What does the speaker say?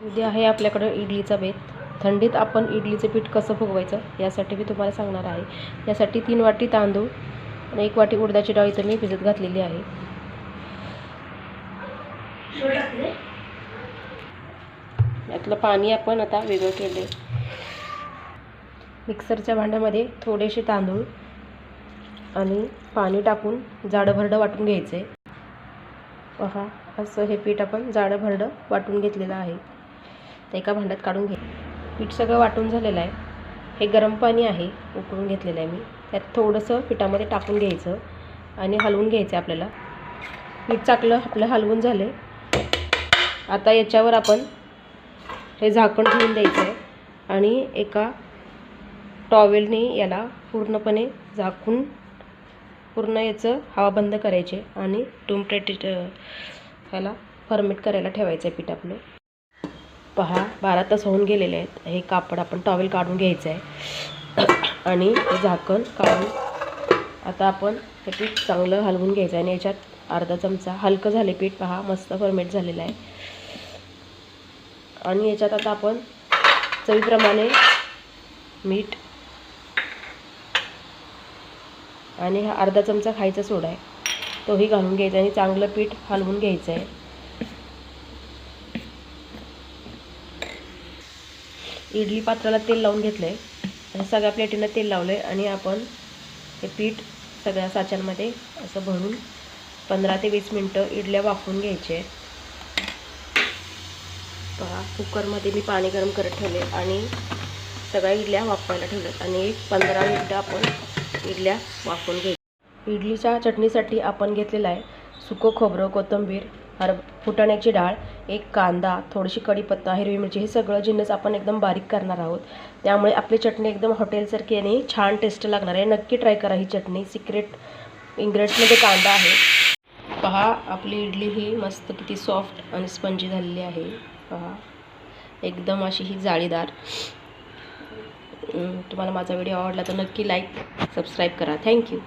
उद्या आहे आपल्याकडं इडलीचा बेत. थंडीत आपण इडलीचं पीठ कसं फुगवायचं यासाठी मी तुम्हाला सांगणार आहे. यासाठी तीन वाटी तांदूळ आणि एक वाटी उडदाची डाळ इथं मी भिजत घातलेली आहे. यातलं पाणी आपण आता वेगळं केले मिक्सरच्या भांड्यामध्ये थोडेसे तांदूळ आणि पाणी टाकून जाडं भरडं वाटून घ्यायचं आहे पहा असं हे पीठ आपण जाडं भरडं वाटून घेतलेलं आहे. तर एका भांड्यात काढून घे. पीठ सगळं वाटून झालेलं आहे. हे गरम पाणी आहे उकळून घेतलेलं आहे मी. त्यात थोडंसं पिठामध्ये टाकून घ्यायचं आणि हलवून घ्यायचं आहे आपल्याला. पीठ चाकलं आपलं हलवून झालं आता याच्यावर आपण हे झाकण ठेवून द्यायचं आहे आणि एका टॉवेलने याला पूर्णपणे झाकून पूर्ण याचं हवा बंद करायचे आणि टुमटेट ह्याला फर्मेट करायला ठेवायचं आहे पीठ आपलं. पहा बारा तास होऊन गेलेले आहेत. हे कापड आपण टॉवेल काढून घ्यायचं आहे. आणि हे झाकण काढून आता आपण हे पीठ चांगलं हलवून घ्यायचं आहे. आणि याच्यात अर्धा चमचा हलकं झाले पीठ पहा मस्त फर्मेट झालेलं आहे. आणि याच्यात आता आपण चवीप्रमाणे मीठ आणि हा अर्धा चमचा खायचा सोडा आहे. तोही घालून घ्यायचा आणि चांगलं पीठ हलवून घ्यायचं आहे. इडली पात्राला तेल लावून घेतलं आहे आणि सगळ्या प्लेटीनं तेल लावलं आहे आणि आपण हे पीठ सगळ्या साच्यांमध्ये असं भरून पंधरा ते वीस मिनटं इडल्या वाफवून घ्यायचे. पहा कुकरमध्ये मी पाणी गरम करत ठेवले आणि सगळ्या इडल्या वाफवायला ठेवल्यात. आणि पंधरा मिनटं आपण इडल्या वाफवून घ्यायच्या इडलीच्या चटणीसाठी आपण घेतलेला आहे सुकं खोबरं कोथिंबीर हर फुटाण्याची डाळ एक कांदा थोडीशी कढीपत्ता हिरवी मिरची हे सगळं जिन्नस आपण एकदम बारीक करणार आहोत. त्यामुळे आपली चटणी एकदम हॉटेलसारखी आणि छान टेस्ट लागणार आहे. नक्की ट्राय करा ही चटणी. सिक्रेट इंग्रेडियंट्समध्ये कांदा आहे. पहा आपली इडली ही मस्त किती सॉफ्ट आणि स्पंजी झालेली आहे. पहा. एकदम अशी ही जाळीदार. तुम्हाला माझा व्हिडिओ आवडला तर नक्की लाईक सबस्क्राईब करा. थँक्यू